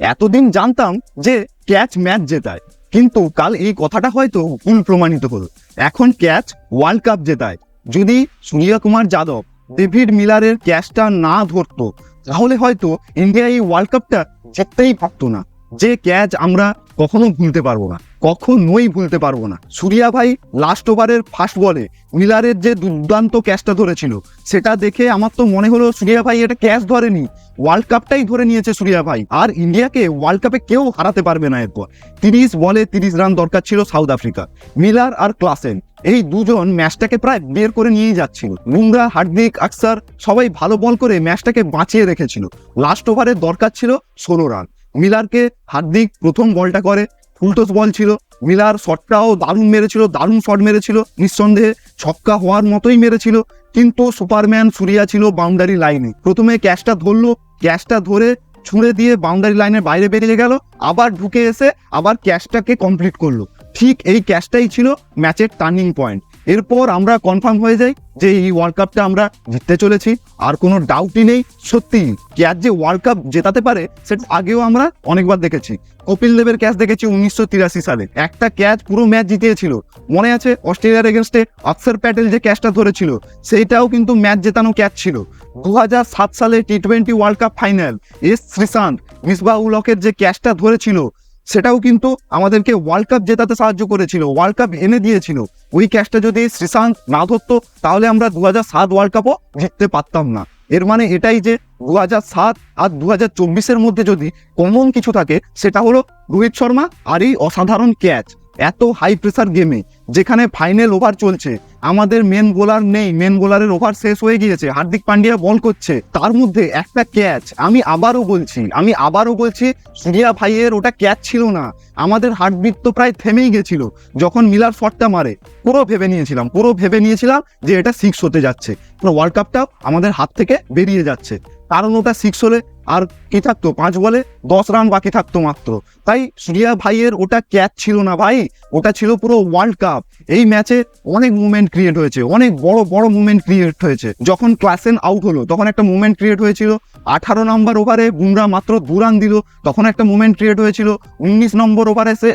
এতদিন জানতাম যে ক্যাচ ম্যাচ জেতায়, কিন্তু কাল এই কথাটা হয়তো ভুল প্রমাণিত হলো। এখন ক্যাচ ওয়ার্ল্ড কাপ জেতায়। যদি সূর্যকুমার যাদব ডেভিড মিলারের ক্যাচটা না ধরতো, তাহলে হয়তো ইন্ডিয়া এই ওয়ার্ল্ড কাপটা জিততেই পারতো না। যে ক্যাচ আমরা কখনো ভুলতে পারব না, কখনোই ভুলতে পারব না। সূর্যা ভাই লাস্ট ওভারের ফার্স্ট বলে মিলারের যে দুর্দান্ত ক্যাচটা ধরেছিল, সেটা দেখে আমার তো মনে হলো সুরিয়া ভাই এটা ক্যাচ ধরেনি ওয়ার্ল্ড কাপটাই ধরে নিয়েছে সূর্যা ভাই। আর ইন্ডিয়াকে ওয়ার্ল্ড কাপে কেউ হারাতে পারবে না এরপর। তিরিশ বলে তিরিশ রান দরকার ছিল সাউথ আফ্রিকা। মিলার আর ক্লাসেন এই দুজন ম্যাচটাকে প্রায় বের করে নিয়েই যাচ্ছিল। বুমরা হার্দিক, আকসার সবাই ভালো বল করে ম্যাচটাকে বাঁচিয়ে রেখেছিল। লাস্ট ওভারে দরকার ছিল ষোলো রান মিলারকে হার্দিক প্রথম বলটা করে। ফুলটস বল ছিল। মিলার শটটাও দারুণ মেরেছিল, দারুণ শট মেরেছিল। নিঃসন্দেহে ছক্কা হওয়ার মতোই মেরেছিল। কিন্তু সুপারম্যান সুরিয়া ছিল বাউন্ডারি লাইনে। প্রথমে ক্যাচটা ধরলো, ক্যাচটা ধরে ছুঁড়ে দিয়ে বাউন্ডারি লাইনের বাইরে বেরিয়ে গেল। আবার ঢুকে এসে আবার ক্যাচটাকে কমপ্লিট করল। ঠিক এই ক্যাচটাই ছিল ম্যাচের টার্নিং পয়েন্ট। এরপর আমরা কনফার্ম হয়ে যাই যে এই ওয়ার্ল্ড কাপটা আমরা জিততে চলেছি। আর কোনো ডাউটই নেই, সত্যি। ক্যাচ যে ওয়ার্ল্ড কাপ জেতাতে পারে, সেটা আগেও আমরা অনেকবার দেখেছি। কপিল দেবের ক্যাচ দেখেছি উনিশশো তিরাশি সালে। একটা ক্যাচ পুরো ম্যাচ জিতিয়েছিল। মনে আছে অস্ট্রেলিয়ার এগেনস্টে অক্সর প্যাটেল যে ক্যাচটা ধরেছিল? সেইটাও কিন্তু ম্যাচ জেতানো ক্যাচ ছিল। দু হাজার সাত সালে T twenty World Cup final S Sreesanth Misbah উলকের যে ক্যাচটা ধরেছিল সেটাও কিন্তু আমাদেরকে ওয়ার্ল্ড কাপ জেতাতে সাহায্য করেছিল ওয়ার্ল্ড কাপ এনে দিয়েছিল। ওই ক্যাচটা যদি শ্রীশান্ত না ধরতো, তাহলে আমরা দু হাজার সাত ওয়ার্ল্ড কাপও জিততে পারতাম না। এর মানে এটাই যে দু হাজার সাত আর দু হাজার চব্বিশের মধ্যে যদি কমন কিছু থাকে, সেটা হলো রোহিত শর্মা আর এই অসাধারণ ক্যাচ এত হাই প্রেসার গেমে যেখানে ফাইনাল ওভার চলছে। আমাদের মেন বোলার নেই মেন বোলারের ওভার শেষ হয়ে গিয়েছে। হার্দিক পান্ডিয়া বল করছে। তার মধ্যে একটা ক্যাচ আমি আবারও বলছি, আমি আবারও বলছি, সূর্যা ভাইয়ের ওটা ক্যাচ ছিল না। আমাদের হার্টবিট তো প্রায় থেমেই গেছিল, যখন মিলার শটটা মারে। পুরো ভেবে নিয়েছিলাম, পুরো ভেবে নিয়েছিলাম যে এটা সিক্স হতে যাচ্ছে। পুরো ওয়ার্ল্ড কাপটাও আমাদের হাত থেকে বেরিয়ে যাচ্ছে। কারণ ওটা সিক্স হলে আর কি থাকতো? পাঁচ বলে দশ রান বাকি থাকতো মাত্র। তাই সূর্যা ভাইয়ের ওটা ক্যাচ ছিল না ভাই। ওটা ছিল পুরো ওয়ার্ল্ড কাপ এই ম্যাচে অনেক মুভমেন্ট ক্রিয়েট হয়েছে। অনেক বড় বড় মুভমেন্ট ক্রিয়েট হয়েছে। যখন ক্লাসেন আউট হলো, তখন একটা মুভমেন্ট ক্রিয়েট হয়েছিল। আঠারো নম্বর ওভারে বুমরা মাত্র দু রান দিল। তখন একটা মুভমেন্ট ক্রিয়েট হয়েছিল। উনিশ নম্বর ওভারে সে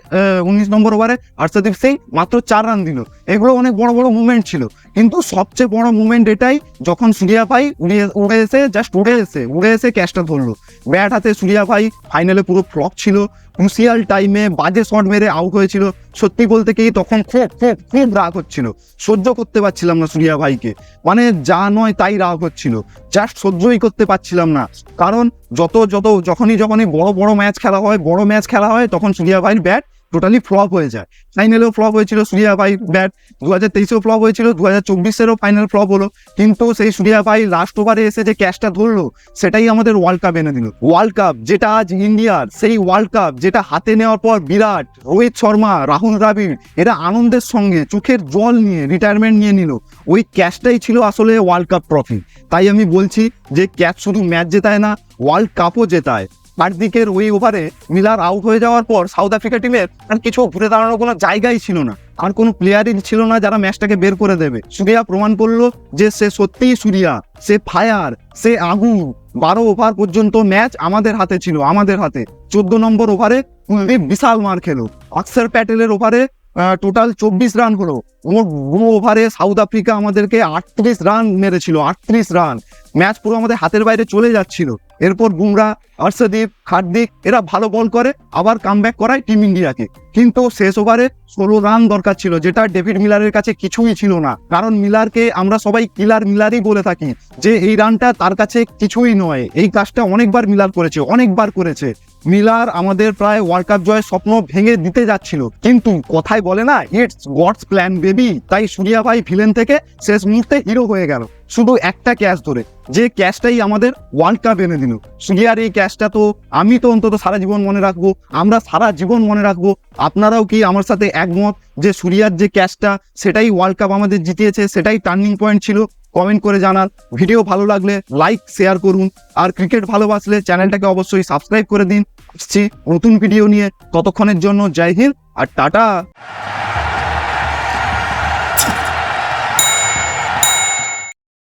উনিশ নম্বর ওভারে হর্ষদীপ সিং মাত্র চার রান দিল। এগুলো অনেক বড় বড় মুভমেন্ট ছিল। কিন্তু সবচেয়ে বড় মুভমেন্ট এটাই যখন সূর্যা ভাই উড়ে উড়ে এসে জাস্ট উড়ে এসে উড়ে এসে ক্যাচটা ধরলো। ব্যাট হাতে সূর্যা ভাই ফাইনালে পুরো ফ্লপ ছিল। ক্রুশিয়াল টাইমে বাজে শট মেরে আউট হয়েছিল। সত্যি বলতে কি তখন খুব খুব খুব রাগ হচ্ছিল। সহ্য করতে পারছিলাম না সুরিয়া ভাইকে। মানে যা নয় তাই রাগ হচ্ছিল। জাস্ট সহ্যই করতে পারছিলাম না। কারণ যত যত, যখনই যখনই বড় বড় ম্যাচ খেলা হয়, বড় ম্যাচ খেলা হয়, তখন সুরিয়া ভাইয়ের ব্যাট টোটালি ফ্লপ হয়ে যায়। ফাইনালেও ফ্লপ হয়েছিল সূর্যা ভাই ব্যাট দু হাজার তেইশেও ফ্লপ হয়েছিল দু হাজার চব্বিশেরও ফাইনাল ফ্লপ হলো। কিন্তু সেই সূর্যা ভাই লাস্ট ওভারে এসে যে ক্যাচটা ধরলো, সেটাই আমাদের ওয়ার্ল্ড কাপ এনে দিল। ওয়ার্ল্ড কাপ যেটা আজ ইন্ডিয়ার সেই ওয়ার্ল্ড কাপ যেটা হাতে নেওয়ার পর বিরাট, রোহিত শর্মা, রাহুল দ্রাবিড়, এরা আনন্দের সঙ্গে চোখের জল নিয়ে রিটায়ারমেন্ট নিয়ে নিল। ওই ক্যাচটাই ছিল আসলে ওয়ার্ল্ড কাপ ট্রফি তাই আমি বলছি যে ক্যাচ শুধু ম্যাচ জেতায় না ওয়ার্ল্ড কাপও জেতায়। হার্দিকের ওই ওভারে মিলার আউট হয়ে যাওয়ার পর সাউথ আফ্রিকা টিমের আর কিছু ঘুরে দাঁড়ানোর কোনো জায়গাই ছিল না। আর কোনো প্লেয়ারই ছিল না যারা ম্যাচটাকে বের করে দেবে। সূর্যা প্রমাণ করল যে সে সত্যিই সুরিয়া, সে ফায়ার, সে আগুন বারো ওভার পর্যন্ত ম্যাচ আমাদের হাতে ছিল, আমাদের হাতে। চোদ্দ নম্বর ওভারে কুলদীপ বিশাল মার খেলো। অক্সর প্যাটেলের ওভারে টোটাল চব্বিশ রান হলো। ওভারে সাউথ আফ্রিকা আমাদেরকে আটত্রিশ রান মেরেছিল, আটত্রিশ রান ম্যাচ পুরো আমাদের হাতের বাইরে চলে যাচ্ছিল। এরপর বুমরা হর্ষদীপ হার্দিক, এরা ভালো বল করে, আবার কাম করায় টিম ইন্ডিয়াকে। কিন্তু শেষ ওভারে ষোলো রান দরকার ছিল, যেটা ডেভিড মিলারের কাছে কিছুই ছিল না। কারণ মিলারকে আমরা সবাই কিলার মিলারই বলে থাকি, যে এই রানটা তার কাছে কিছুই নয়। এই কাজটা অনেকবার মিলার করেছে, অনেকবার করেছে। মিলার আমাদের প্রায় ওয়ার্ল্ড কাপ জয়ের স্বপ্ন ভেঙে দিতে যাচ্ছিল। কিন্তু কথায় বলে না ইটস গডস প্ল্যান বেবি তাই সূর্যা ভাই ভিলেন থেকে শেষ মুহূর্তে হিরো হয়ে গেল। শুধু একটা ক্যাচ ধরে, যে ক্যাচটাই আমাদের ওয়ার্ল্ড কাপ এনে দিল। সূর্যার এই ক্যাচটা তো আমি তো অন্তত সারা জীবন মনে রাখব, আমরা সারা জীবন মনে রাখব, আপনারাও কি আমার সাথে একমত যে সূর্যার যে ক্যাচটা, সেটাই ওয়ার্ল্ড কাপ আমাদের জিতিয়েছে, সেটাই টার্নিং পয়েন্ট ছিল? কমেন্ট করে জানান। ভিডিও ভালো লাগলে লাইক শেয়ার করুন। আর ক্রিকেট ভালোবাসলে চ্যানেলটাকে অবশ্যই সাবস্ক্রাইব করে দিন। আসছি নতুন ভিডিও নিয়ে ততক্ষণের জন্য জয় হিন্দ আর টাটা!